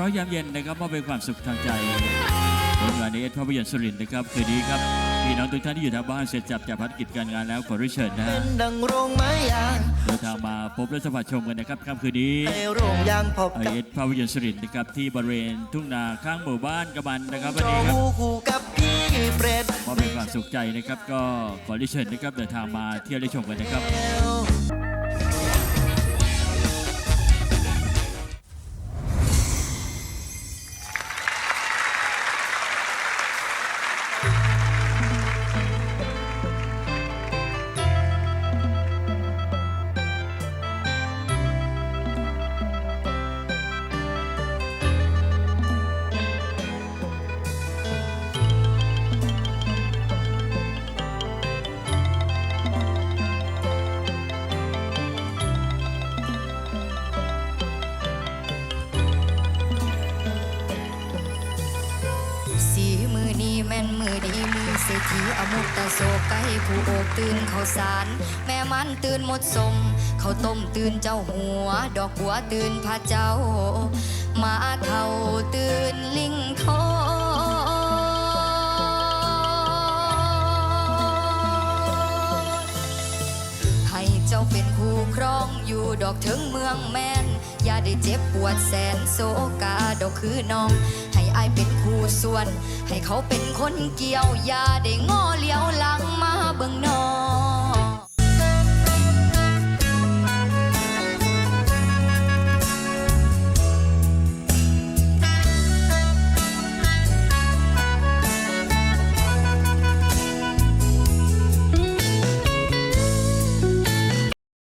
ร้อยยามเย็นนะครับมอบเป็นความสุขทางใจผลงานในเอสภาพยนตร์สุรินทร์นะครับคืนนี้ครับพี่น้องทุกท่านที่อยู่ทางบ้านเสร็จจับจากภารกิจการงานแล้วขอริเชิญนะเป็ฮะนดังโรงไม้ยางเดินทางมาพบและสัมผัสชมกันนะครับค่ำคืนนี้ให้โรงยางพบไอกับเอสภาพยนตร์สุรินทร์นะครับที่บริเวณทุ่งนาข้างหมู่บ้านกระบันนะครับวันจอนี้ครับหูคู่กับพี่เฟรดมอบเป็นความสุขใจนะครับ ก็ขอริเชิญนะครับเดินทางมาเที่ยวได้ชมกันนะครับ มีเศรษฐีอมุตตะโศกไก่ผู้โอกตื่นเขาสาร แม่มันตื่นหมดสม เขาต้มตื่นเจ้าหัว ดอกหัวตื่นพระเจ้า มาเท่า เจ้าเป็นคู่ครองอยู่ดอกถึงเมืองแมนอย่าได้เจ็บปวดแสนโศกาดอกคือน้อง ให้อายเป็นคู่ส่วน ให้เขาเป็นคนเกี่ยว อย่าได้ง้อเลี้ยวหลัง